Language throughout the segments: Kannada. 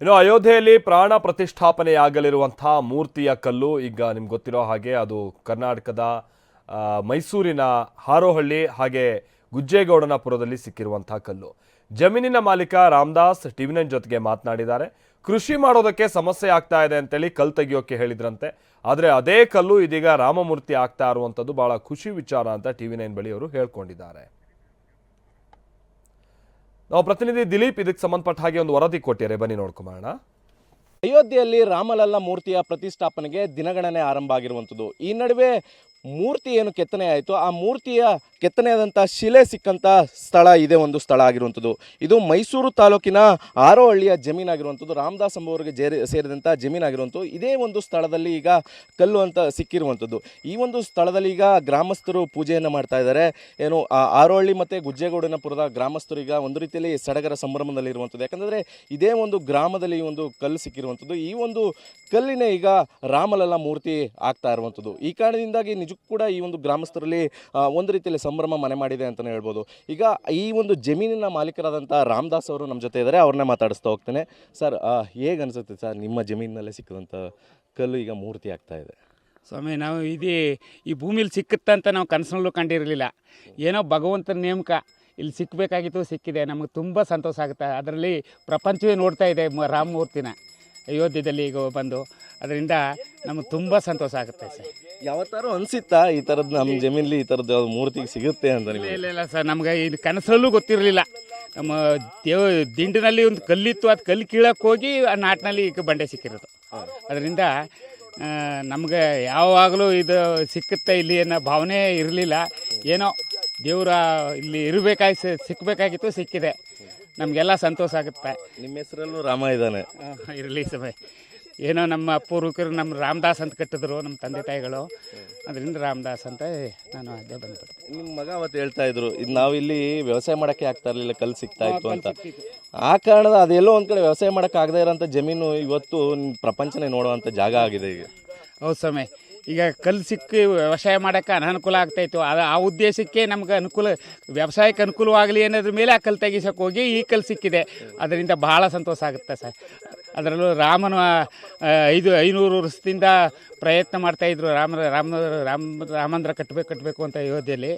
ಇನ್ನು ಅಯೋಧ್ಯೆಯಲ್ಲಿ ಪ್ರಾಣ ಪ್ರತಿಷ್ಠಾಪನೆಯಾಗಲಿರುವಂಥ ಮೂರ್ತಿಯ ಕಲ್ಲು ಈಗ ನಿಮ್ಗೆ ಗೊತ್ತಿರೋ ಹಾಗೆ ಅದು ಕರ್ನಾಟಕದ ಮೈಸೂರಿನ ಹಾರೋಹಳ್ಳಿ ಹಾಗೆ ಗುಜ್ಜೇಗೌಡನಪುರದಲ್ಲಿ ಸಿಕ್ಕಿರುವಂಥ ಕಲ್ಲು. ಜಮೀನಿನ ಮಾಲೀಕ ರಾಮದಾಸ್ ಟಿವಿನನ್ ಜೊತೆಗೆ ಮಾತನಾಡಿದ್ದಾರೆ. ಕೃಷಿ ಮಾಡೋದಕ್ಕೆ ಸಮಸ್ಯೆ ಆಗ್ತಾ ಇದೆ ಅಂತೇಳಿ ಕಲ್ಲು ತೆಗಿಯೋಕ್ಕೆ ಹೇಳಿದ್ರಂತೆ. ಆದರೆ ಅದೇ ಕಲ್ಲು ಇದೀಗ ರಾಮಮೂರ್ತಿ ಆಗ್ತಾ ಇರುವಂಥದ್ದು ಬಹಳ ಖುಷಿ ವಿಚಾರ ಅಂತ ಟಿವಿ ನೈನ್ ಬಳಿ ಅವರು ಹೇಳ್ಕೊಂಡಿದ್ದಾರೆ. ನಾವು ಪ್ರತಿನಿಧಿ ದಿಲೀಪ್ ಇದಕ್ಕೆ ಸಂಬಂಧಪಟ್ಟ ಹಾಗೆ ಒಂದು ವರದಿ ಕೊಟ್ಟಿದ್ದಾರೆ. ಬನ್ನಿ ನೋಡ್ಕೊಂಬೋಣ ಅಯೋಧ್ಯೆಯಲ್ಲಿ ರಾಮಲಲ್ಲ ಮೂರ್ತಿಯ ಪ್ರತಿಷ್ಠಾಪನೆಗೆ ದಿನಗಣನೆ ಆರಂಭ ಆಗಿರುವಂಥದ್ದು. ಈ ನಡುವೆ ಮೂರ್ತಿ ಏನು ಕೆತ್ತನೆ ಆಯಿತು. ಆ ಮೂರ್ತಿಯ ಕೆತ್ತನೆಯಾದಂಥ ಶಿಲೆ ಸಿಕ್ಕಂಥ ಸ್ಥಳ ಇದೆ ಒಂದು ಸ್ಥಳ ಆಗಿರುವಂಥದ್ದು. ಇದು ಮೈಸೂರು ತಾಲೂಕಿನ ಆರೋಹಳ್ಳಿಯ ಜಮೀನಾಗಿರುವಂಥದ್ದು ರಾಮದಾಸ್ ಎಂಬುವರಿಗೆ ಜೇರಿ ಸೇರಿದಂಥ ಜಮೀನಾಗಿರುವಂಥದ್ದು ಇದೇ ಒಂದು ಸ್ಥಳದಲ್ಲಿ ಈಗ ಕಲ್ಲು ಅಂತ ಸಿಕ್ಕಿರುವಂಥದ್ದು. ಈ ಒಂದು ಸ್ಥಳದಲ್ಲಿ ಈಗ ಗ್ರಾಮಸ್ಥರು ಪೂಜೆಯನ್ನು ಮಾಡ್ತಾ ಇದ್ದಾರೆ. ಏನು ಆರೋಹಳ್ಳಿ ಮತ್ತು ಗುಜ್ಜೇಗೌಡನಪುರದ ಗ್ರಾಮಸ್ಥರು ಈಗ ಒಂದು ರೀತಿಯಲ್ಲಿ ಸಡಗರ ಸಂಭ್ರಮದಲ್ಲಿ ಇರುವಂಥದ್ದು. ಯಾಕಂದರೆ ಇದೇ ಒಂದು ಗ್ರಾಮದಲ್ಲಿ ಒಂದು ಕಲ್ಲು ಸಿಕ್ಕಿರುವಂಥದ್ದು. ಈ ಒಂದು ಕಲ್ಲಿನೇ ಈಗ ರಾಮಲಲ್ಲ ಮೂರ್ತಿ ಆಗ್ತಾ ಇರುವಂಥದ್ದು. ಈ ಕಾರಣದಿಂದಾಗಿ ನಿಜಕ್ಕೂ ಕೂಡ ಈ ಒಂದು ಗ್ರಾಮಸ್ಥರಲ್ಲಿ ಒಂದು ರೀತಿಯಲ್ಲಿ ಸಂಭ್ರಮ ಮನೆ ಮಾಡಿದೆ ಅಂತಲೇ ಹೇಳ್ಬೋದು. ಈಗ ಈ ಒಂದು ಜಮೀನಿನ ಮಾಲೀಕರಾದಂಥ ರಾಮದಾಸ್ ಅವರು ನಮ್ಮ ಜೊತೆ ಇದ್ದಾರೆ. ಅವ್ರನ್ನೇ ಮಾತಾಡಿಸ್ತಾ ಹೋಗ್ತೇನೆ. ಸರ್ ಹೇಗೆ ಅನಿಸುತ್ತೆ ಸರ್ ನಿಮ್ಮ ಜಮೀನಿನಲ್ಲೇ ಸಿಕ್ಕಿದಂಥ ಕಲ್ಲು ಈಗ ಮೂರ್ತಿ ಆಗ್ತಾ ಇದೆ? ಸ್ವಾಮಿ, ನಾವು ಇದು ಈ ಭೂಮಿಲಿ ಸಿಕ್ಕುತ್ತಂತ ನಾವು ಕನಸಲ್ಲೂ ಕಂಡಿರಲಿಲ್ಲ. ಏನೋ ಭಗವಂತನ ನೇಮಕ ಇಲ್ಲಿ ಸಿಕ್ಕಬೇಕಾಗಿತ್ತು ಸಿಕ್ಕಿದೆ. ನಮಗೆ ತುಂಬ ಸಂತೋಷ ಆಗುತ್ತೆ. ಅದರಲ್ಲಿ ಪ್ರಪಂಚವೇ ನೋಡ್ತಾ ಇದೆ ರಾಮಮೂರ್ತಿನ ಅಯೋಧ್ಯದಲ್ಲಿ ಈಗ ಬಂದು. ಅದರಿಂದ ನಮಗೆ ತುಂಬ ಸಂತೋಷ ಆಗುತ್ತೆ ಸರ್. ಯಾವತ್ತಾರು ಅನ್ಸಿತ್ತಾ ಈ ಥರದ್ದು ನಮ್ಮ ಜಮೀನಲ್ಲಿ ಈ ಥರದ್ದು ಯಾವ್ದು ಮೂರ್ತಿಗೆ ಸಿಗುತ್ತೆ ಅಂತ ಇಲ್ಲ ನಿಮಗೆ? ಇಲ್ಲ ಇಲ್ಲ ಸರ್ ನಮ್ಗೆ ಇದು ಕನಸಲ್ಲೂ ಗೊತ್ತಿರಲಿಲ್ಲ. ನಮ್ಮ ದೇವ ದಿಂಡಿನಲ್ಲಿ ಒಂದು ಕಲ್ಲಿತ್ತು ಅದು ಕಲ್ಲು ಕೀಳಕ್ಕೆ ಹೋಗಿ ಆ ನಾಟಿನಲ್ಲಿ ಈಗ ಬಂಡೆ ಸಿಕ್ಕಿರೋದು. ಅದರಿಂದ ನಮಗೆ ಯಾವಾಗಲೂ ಇದು ಸಿಕ್ಕುತ್ತೆ ಇಲ್ಲಿ ಅನ್ನೋ ಭಾವನೆ ಇರಲಿಲ್ಲ. ಏನೋ ದೇವರ ಇಲ್ಲಿ ಇರಬೇಕಾಗಿ ಸಿಕ್ಕಬೇಕಾಗಿತ್ತು ಸಿಕ್ಕಿದೆ. ನಮಗೆಲ್ಲ ಸಂತೋಷ ಆಗುತ್ತೆ. ನಿಮ್ಮ ಹೆಸರಲ್ಲೂ ರಾಮ ಇದ್ದಾನೆ. ಇರಲಿ ಸಮಯ ಏನೋ ನಮ್ಮ ಪೂರ್ವಿಕರು ನಮ್ಮ ರಾಮದಾಸ್ ಅಂತ ಕಟ್ಟಿದ್ರು ನಮ್ಮ ತಂದೆ ತಾಯಿಗಳು. ಅದರಿಂದ ರಾಮದಾಸ್ ಅಂತ ನಾನು ಅದೇ ಬಂದ್ಬಿಟ್ಟೆ ನಿಮ್ಮ ಮಗ ಅವತ್ತು ಹೇಳ್ತಾ ಇದ್ರು ಇದು ನಾವಿಲ್ಲಿ ಇಲ್ಲಿ ವ್ಯವಸಾಯ ಮಾಡಕ್ಕೆ ಆಗ್ತಾ ಇರಲಿಲ್ಲ ಕಲ್ಲು ಸಿಗ್ತಾ ಇತ್ತು ಅಂತ. ಆ ಕಾರಣದ ಅದೆಲ್ಲೋ ಒಂದು ಕಡೆ ವ್ಯವಸಾಯ ಮಾಡಕ್ಕೆ ಆಗದೇ ಇರೋಂಥ ಜಮೀನು ಇವತ್ತು ಪ್ರಪಂಚನೇ ನೋಡುವಂಥ ಜಾಗ ಆಗಿದೆ ಈಗ. ಹೌದು ಸ್ವಾಮಿ. ಈಗ ಕಲ್ಲು ಸಿಕ್ಕಿ ವ್ಯವಸಾಯ ಮಾಡೋಕ್ಕೆ ಅನಾನುಕೂಲ ಆಗ್ತಾಯಿತ್ತು ಅದು ಆ ಉದ್ದೇಶಕ್ಕೆ ನಮ್ಗೆ ಅನುಕೂಲ ವ್ಯವಸಾಯಕ್ಕೆ ಅನುಕೂಲವಾಗಲಿ ಅನ್ನೋದ್ರ ಮೇಲೆ ಆ ಕಲ್ಲು ತೆಗಿಸೋಕೆ ಹೋಗಿ ಈ ಕಲ್ಲು ಸಿಕ್ಕಿದೆ. ಅದರಿಂದ ಭಾಳ ಸಂತೋಷ ಆಗುತ್ತೆ ಸರ್. ಅದರಲ್ಲೂ ರಾಮನ ಐದು, ಐನೂರು ವರ್ಷದಿಂದ ಪ್ರಯತ್ನ ಮಾಡ್ತಾಯಿದ್ರು ರಾಮ ರಾಮ ರಾಮ, ರಾಮಂದ್ರ ಕಟ್ಟಬೇಕು ಕಟ್ಟಬೇಕು ಅಂತ ಅಯೋಧ್ಯೆಯಲ್ಲಿ.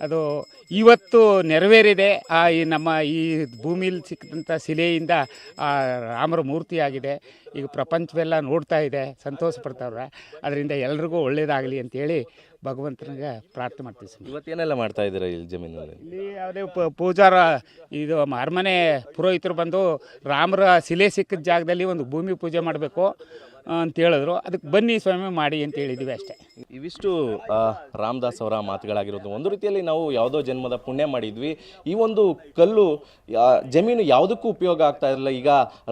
ಅದು ಇವತ್ತು ನೆರವೇರಿದೆ. ಆ, ಈ ನಮ್ಮ ಈ ಭೂಮಿಲಿ ಸಿಕ್ಕಿದಂಥ ಶಿಲೆಯಿಂದ, ಆ, ರಾಮರ ಮೂರ್ತಿಯಾಗಿದೆ ಈಗ ಪ್ರಪಂಚವೆಲ್ಲ ನೋಡ್ತಾ ಇದೆ, ಸಂತೋಷ ಪಡ್ತಾವ್ರೆ. ಅದರಿಂದ ಎಲ್ರಿಗೂ ಒಳ್ಳೆಯದಾಗಲಿ ಅಂತೇಳಿ ಭಗವಂತನಿಗೆ ಪ್ರಾರ್ಥನೆ ಮಾಡ್ತೀವಿ ಸ್ವಾಮಿ. ಇವತ್ತೇನೆಲ್ಲ ಮಾಡ್ತಾ ಇದ್ದೀರಾ ಇಲ್ಲಿ ಜಮೀನಲ್ಲಿ ಇಲ್ಲಿ ಯಾವುದೇ ಪ ಪೂಜಾರ ಇದು ಅರಮನೆ ಪುರೋಹಿತರು ಬಂದು ರಾಮರ ಶಿಲೆ ಸಿಕ್ಕಿದ ಜಾಗದಲ್ಲಿ ಒಂದು ಭೂಮಿ ಪೂಜೆ ಮಾಡಬೇಕು ಅಂತ ಹೇಳಿದ್ರು ಅದಕ್ಕೆ ಬನ್ನಿ ಸ್ವಾಮಿ ಮಾಡಿ ಅಂತ ಹೇಳಿದ್ವಿ ಅಷ್ಟೇ. ಇವಿಷ್ಟು ರಾಮದಾಸ್ ಅವರ ಮಾತುಗಳಾಗಿರೋದು. ಒಂದು ರೀತಿಯಲ್ಲಿ ನಾವು ಯಾವುದೋ ಜನ್ಮದ ಪುಣ್ಯ ಮಾಡಿದ್ವಿ. ಈ ಒಂದು ಕಲ್ಲು ಜಮೀನು ಯಾವುದಕ್ಕೂ ಉಪಯೋಗ ಆಗ್ತಾ ಇರಲಿಲ್ಲ. ಈಗ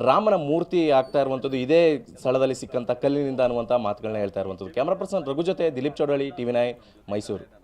ರಾಮನ ಮೂರ್ತಿ ಆಗ್ತಾ ಇರುವಂಥದ್ದು ಇದೇ ಸ್ಥಳದಲ್ಲಿ ಸಿಕ್ಕಂಥ ಕಲ್ಲಿನಿಂದ ಅನ್ನುವಂಥ ಮಾತುಗಳನ್ನ ಹೇಳ್ತಾ ಇರುವಂಥದ್ದು. ಕ್ಯಾಮ್ರಾ ಪರ್ಸನ್ ರಘು ಜೊತೆ ದಿಲೀಪ್ ಚೌಡಳ್ಳಿ, ಟಿವಿ ನೈನ್, ಮೈಸೂರು.